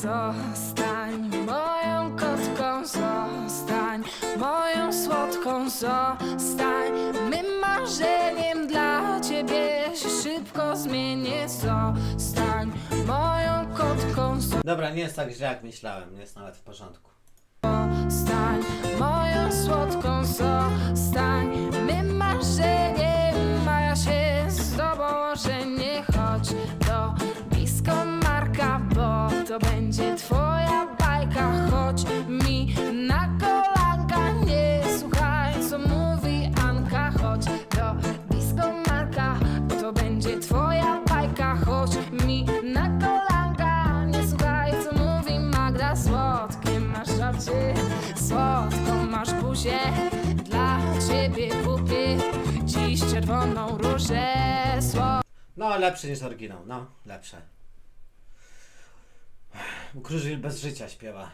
Zostań moją kotką, zostań moją słodką, zostań mym marzeniem dla ciebie się szybko zmienię. Zostań moją kotką, Dobra, nie jest tak źle jak myślałem, jest nawet w porządku. zostań buzię. Dla ciebie kupię dziś czerwoną różę. Słodką No, lepszy niż oryginał, no, lepsze. Krużyl bez życia śpiewa.